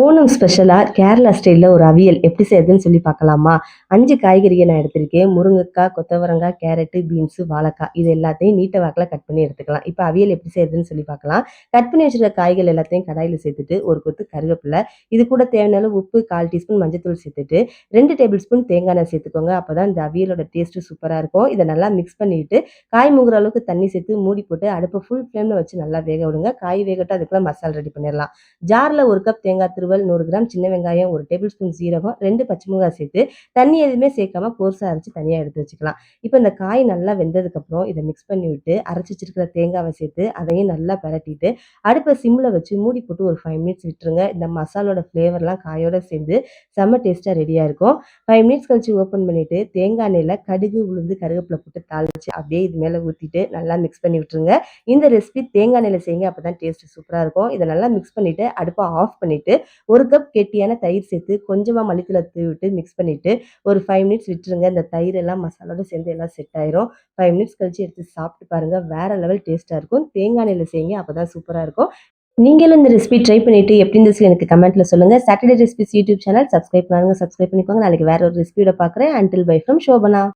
ஓணம் ஸ்பெஷலாக கேரளா ஸ்டைலில் ஒரு அவியல் எப்படி செய்யுதுன்னு சொல்லி பார்க்கலாமா? அஞ்சு காய்கறியை நான் எடுத்திருக்கேன். முருங்கைக்காய் கொத்தவரங்காய் கேரட்டு பீன்ஸு வாழைக்காய் இது எல்லாத்தையும் நீட்ட வாக்கில் கட் பண்ணி எடுத்துக்கலாம். இப்போ அவியல் எப்படி செய்யுதுன்னு சொல்லி பார்க்கலாம். கட் பண்ணி வச்சுருக்க காய்கள் எல்லாத்தையும் கடாயில் சேர்த்துட்டு ஒரு கொத்து கருவேப்பிலை. இது கூட தேவையான உப்பு கால் டீஸ்பூன் மஞ்சத்தூள் சேர்த்துட்டு ரெண்டு டேபிள் ஸ்பூன் தேங்காய் எண்ணெய் சேர்த்துக்கோங்க. அப்போ தான் இந்த அவியலோட டேஸ்ட்டு சூப்பராக இருக்கும். இதை நல்லா மிக்ஸ் பண்ணிவிட்டு காய் முங்குற அளவுக்கு தண்ணி சேர்த்து மூடி போட்டு அடுப்பை ஃபுல் ஃப்ளேமில் வச்சு நல்லா வேக விடுங்க. காய் வேகட்டும் அதுக்குள்ளே மசாலா ரெடி பண்ணிடலாம். ஜாரில் ஒரு கப் தேங்காய் துருவல் நூறு கிராம் சின்ன வெங்காயம் ஒரு டேபிள் ஸ்பூன் சீரகம் ரெண்டு பச்சை மிளகாய் சேர்த்து தண்ணி எதுவுமே சேர்க்காம கோர்ஸாக அரைச்சி தனியாக எடுத்து வச்சுக்கலாம். இப்போ இந்த காய் நல்லா வெந்ததுக்கப்புறம் இதை மிக்ஸ் பண்ணி விட்டு அரைச்சி வச்சிருக்கிற தேங்காவை சேர்த்து அதையும் நல்லா பரட்டிட்டு அடுப்பை சிம்மில் வச்சு மூடி போட்டு ஒரு ஃபைவ் மினிட்ஸ் விட்டுருங்க. இந்த மசாலோட ஃப்ளேவர்லாம் காயோட சேர்ந்து செம்ம டேஸ்ட்டாக ரெடியாக இருக்கும். ஃபைவ் மினிட்ஸ் கழிச்சு ஓப்பன் பண்ணிவிட்டு தேங்காய் எண்ணெயில் கடுகு உளுந்து கருவேப்பிலை போட்டு தாளிச்சு அப்படியே இது மேலே ஊற்றிட்டு நல்லா மிக்ஸ் பண்ணி விட்டுருங்க. இந்த ரெசிபி தேங்காய் எண்ணெயில் செய்யுங்க அப்போ தான் டேஸ்ட் சூப்பராக இருக்கும். இதை நல்லா மிக்ஸ் பண்ணிவிட்டு அடுப்பை ஆஃப் பண்ணிவிட்டு ஒரு கப் கெட்டியான தயிர் சேர்த்து கொஞ்சமாக மல்லித்தூளை தூவி விட்டு மிக்ஸ் பண்ணிவிட்டு ஒரு ஃபைவ் மினிட்ஸ் விட்டுருங்க. இந்த தயிர் எல்லாம் மசாலோட சேர்ந்து எல்லாம் செட் ஆயிரும். ஃபைவ் மினிட்ஸ் கழிச்சு எடுத்து சாப்பிட்டு பாருங்கள் வேறு லெவல் டேஸ்ட்டாக இருக்கும். தேங்காய் எண்ணெயில் செய்யுங்க. அப்போ தான் சூப்பராக இருக்கும். நீங்களும் இந்த ரெசிபி ட்ரை பண்ணிட்டு எப்படி இருந்துச்சு எனக்கு கமெண்ட்ல சொல்லுங்க. Saturday recipes YouTube channel subscribe பண்ணுங்க. சப்ஸ்கிரைப் பண்ணிக்கோங்க. நாளைக்கு வேற ஒரு ரெசிபியோட பார்க்குறேன் அண்டில் பை ஃப்ரம் ஷோபனா